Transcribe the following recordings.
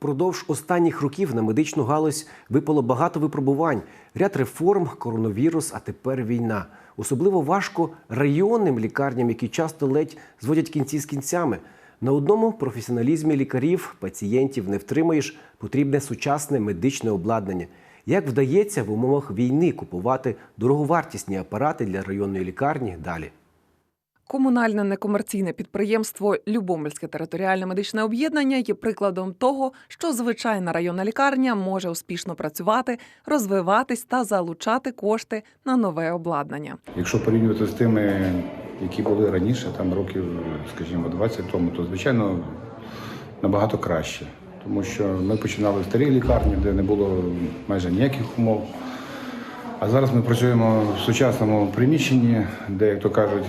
Впродовж останніх років на медичну галузь випало багато випробувань, ряд реформ, коронавірус, а тепер війна. Особливо важко районним лікарням, які часто ледь зводять кінці з кінцями. На одному професіоналізмі лікарів пацієнтів не втримаєш, потрібне сучасне медичне обладнання. Як вдається в умовах війни купувати дороговартісні апарати для районної лікарні далі? Комунальне некомерційне підприємство Любомельське територіальне медичне об'єднання є прикладом того, що звичайна районна лікарня може успішно працювати, розвиватись та залучати кошти на нове обладнання. Якщо порівнювати з тими, які були раніше, там років, скажімо, 20 тому, то звичайно набагато краще. Тому що ми починали в старій лікарні, де не було майже ніяких умов. А зараз ми працюємо в сучасному приміщенні, де, як то кажуть,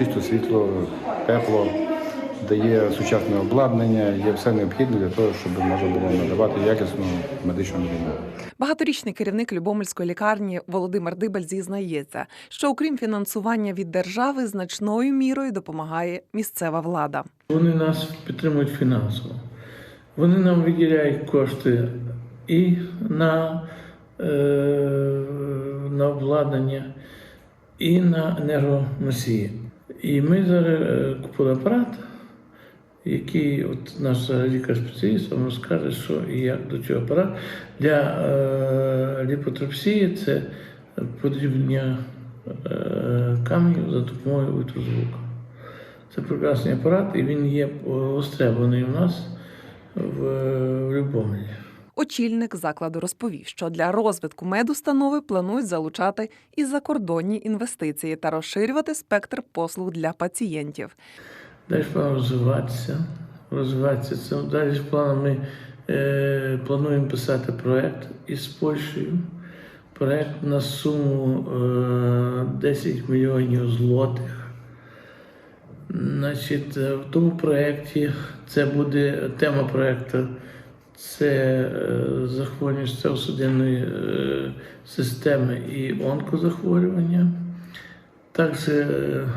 чисто світло, тепло, де є сучасне обладнання, є все необхідне для того, щоб можна було надавати якісну медичну допомогу. Багаторічний керівник Любомельської лікарні Володимир Дибаль зізнається, що окрім фінансування від держави, значною мірою допомагає місцева влада. Вони нас підтримують фінансово. Вони нам виділяють кошти і на, е, на обладнання, і на енергоносії. І ми зараз е, купили апарат, який от наш лікар-спеціаліст вам розкаже, що і як до цього апарат. Для е, ліпотрапсії це подрібнення е, каменів за допомогою ультразвуку. Це прекрасний апарат, і він є востребований у нас в, в Любомлі. Очільник закладу розповів, що для розвитку медустанови планують залучати і закордонні інвестиції та розширювати спектр послуг для пацієнтів. Далі план розвиватися. Розвиватися це далі планом ми е, плануємо писати проект із Польщею. Проект на суму е, 10 мільйонів злотих. Значить, е, в тому проєкті це буде тема проєкту це е, захворювання серцево-судинної е, системи і онкозахворювання. Також е,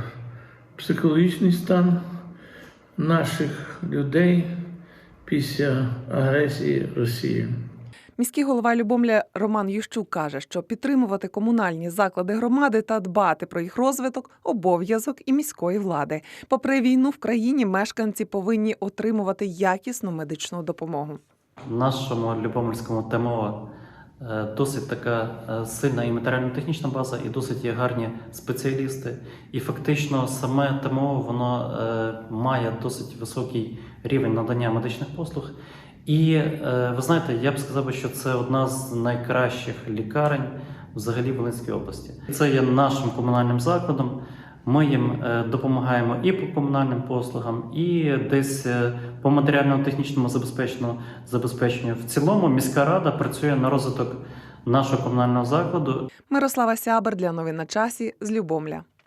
психологічний стан наших людей після агресії Росії. Міський голова Любомля Роман Ющук каже, що підтримувати комунальні заклади громади та дбати про їх розвиток обов'язок і міської влади. Попри війну в країні мешканці повинні отримувати якісну медичну допомогу. Нашому Любомельському ТМО е, досить така е, сильна і матеріально-технічна база, і досить є гарні спеціалісти. І фактично саме ТМО воно е, має досить високий рівень надання медичних послуг. І ви знаєте, я б сказав, що це одна з найкращих лікарень взагалі в Волинській області. Це є нашим комунальним закладом. Ми їм е, допомагаємо і по комунальним послугам, і десь е, по матеріально-технічному забезпеченню забезпеченню. В цілому міська рада працює на розвиток нашого комунального закладу. Мирослава Сябер для новин на часі з Любомля.